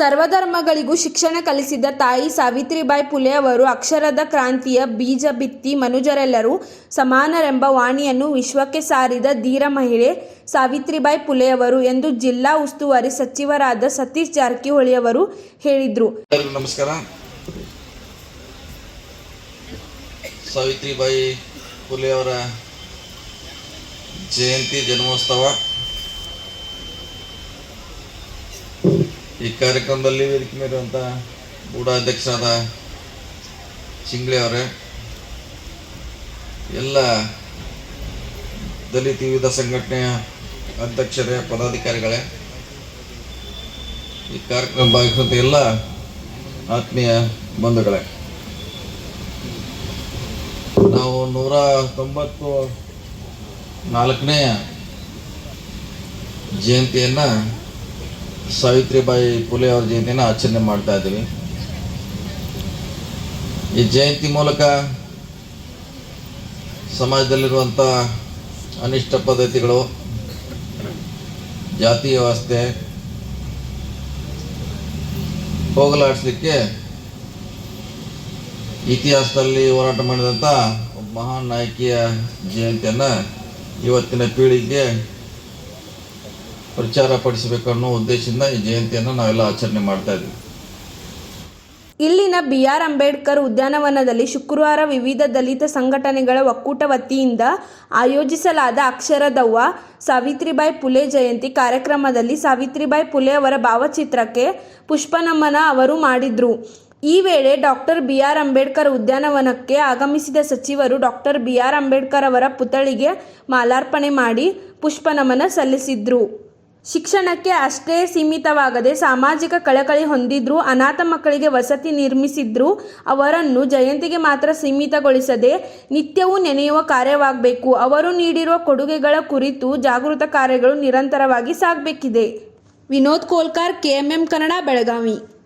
ಸರ್ವಧರ್ಮಗಳಿಗೂ ಶಿಕ್ಷಣ ಕಲಿಸಿದ ತಾಯಿ ಸಾವಿತ್ರಿಬಾಯಿ ಪುಲೆ ಅವರು ಅಕ್ಷರದ ಕ್ರಾಂತಿಯ ಬೀಜ ಬಿತ್ತಿ ಮನುಜರೆಲ್ಲರೂ ಸಮಾನರೆಂಬ ವಾಣಿಯನ್ನು ವಿಶ್ವಕ್ಕೆ ಸಾರಿದ ಧೀರ ಮಹಿಳೆ ಸಾವಿತ್ರಿಬಾಯಿ ಪುಲೆಯವರು ಎಂದು ಜಿಲ್ಲಾ ಉಸ್ತುವಾರಿ ಸಚಿವರಾದ ಸತೀಶ್ ಜಾರಕಿಹೊಳಿ ಅವರು ಹೇಳಿದರು ನಮಸ್ಕಾರ. ಸಾವಿತ್ರಿಬಾಯಿ ಪುಲೆ ಅವರ ಜಯಂತಿ, ಜನ್ಮೋತ್ಸವ. ಈ ಕಾರ್ಯಕ್ರಮದಲ್ಲಿ ವೇದಿಕೆ ಮೇಲಿರುವಂಥ ಅಧ್ಯಕ್ಷರಾದ ಚಿಂಗ್ಳೆ ಅವರೇ, ಎಲ್ಲ ದಲಿತ ವಿವಿಧ ಸಂಘಟನೆಯ ಅಧ್ಯಕ್ಷರೇ, ಪದಾಧಿಕಾರಿಗಳೇ, ಈ ಕಾರ್ಯಕ್ರಮ ಭಾಗಿಸುವಂಥ ಎಲ್ಲ ಆತ್ಮೀಯ ಬಂಧುಗಳೇ, ನಾವು ನೂರ ತೊಂಬತ್ತು ನಾಲ್ಕನೆಯ ಜಯಂತಿಯನ್ನು ಸಾವಿತ್ರಿಬಾಯಿ ಫುಲೆ ಅವರ ಜಯಂತಿನ ಆಚರಣೆ ಮಾಡ್ತಾ ಇದ್ದೀವಿ. ಈ ಜಯಂತಿ ಮೂಲಕ ಸಮಾಜದಲ್ಲಿರುವಂಥ ಅನಿಷ್ಟ ಪದ್ಧತಿಗಳು, ಜಾತಿ ವ್ಯವಸ್ಥೆ ಹೋಗಲಾಡಿಸ್ಲಿಕ್ಕೆ ಇತಿಹಾಸದಲ್ಲಿ ಹೋರಾಟ ಮಾಡಿದಂಥ ಮಹಾನ್ ನಾಯಕಿಯ ಜಯಂತಿಯನ್ನು ಇವತ್ತಿನ ಪೀಳಿಗೆಗೆ ಪ್ರಚಾರ ಪಡಿಸಬೇಕು ಅನ್ನೋ ಉದ್ದೇಶದಿಂದ ಈ ಜಯಂತಿಯನ್ನು ನಾವೆಲ್ಲ ಆಚರಣೆ ಮಾಡ್ತಾ ಇದ್ದೀವಿ. ಇಲ್ಲಿನ ಬಿ ಆರ್ ಅಂಬೇಡ್ಕರ್ ಉದ್ಯಾನವನದಲ್ಲಿ ಶುಕ್ರವಾರ ವಿವಿಧ ದಲಿತ ಸಂಘಟನೆಗಳ ಒಕ್ಕೂಟ ವತಿಯಿಂದ ಆಯೋಜಿಸಲಾದ ಅಕ್ಷರದವ್ವ ಸಾವಿತ್ರಿಬಾಯಿ ಪುಲೆ ಜಯಂತಿ ಕಾರ್ಯಕ್ರಮದಲ್ಲಿ ಸಾವಿತ್ರಿಬಾಯಿ ಪುಲೆ ಅವರ ಭಾವಚಿತ್ರಕ್ಕೆ ಪುಷ್ಪನಮನ ಅವರು ಮಾಡಿದ್ರು. ಈ ವೇಳೆ ಡಾಕ್ಟರ್ ಬಿ ಆರ್ ಅಂಬೇಡ್ಕರ್ ಉದ್ಯಾನವನಕ್ಕೆ ಆಗಮಿಸಿದ ಸಚಿವರು ಡಾಕ್ಟರ್ ಬಿ ಆರ್ ಅಂಬೇಡ್ಕರ್ ಅವರ ಪುತ್ಥಳಿಗೆ ಮಾಲಾರ್ಪಣೆ ಮಾಡಿ ಪುಷ್ಪನಮನ ಸಲ್ಲಿಸಿದ್ರು. ಶಿಕ್ಷಣಕ್ಕೆ ಅಷ್ಟೇ ಸೀಮಿತವಾಗದೆ ಸಾಮಾಜಿಕ ಕಳಕಳಿ ಹೊಂದಿದ್ರು, ಅನಾಥ ಮಕ್ಕಳಿಗೆ ವಸತಿ ನಿರ್ಮಿಸಿದ್ರು ಅವರನ್ನು ಜಯಂತಿಗೆ ಮಾತ್ರ ಸೀಮಿತಗೊಳಿಸದೆ ನಿತ್ಯವೂ ನೆನೆಯುವ ಕಾರ್ಯವಾಗಬೇಕು. ಅವರು ನೀಡಿರುವ ಕೊಡುಗೆಗಳ ಕುರಿತು ಜಾಗೃತ ಕಾರ್ಯಗಳು ನಿರಂತರವಾಗಿ ಸಾಗಬೇಕಿದೆ. ವಿನೋದ್ ಕೋಲ್ಕಾರ್, ಕೆಎಂಎಂ ಕನ್ನಡ, ಬೆಳಗಾವಿ.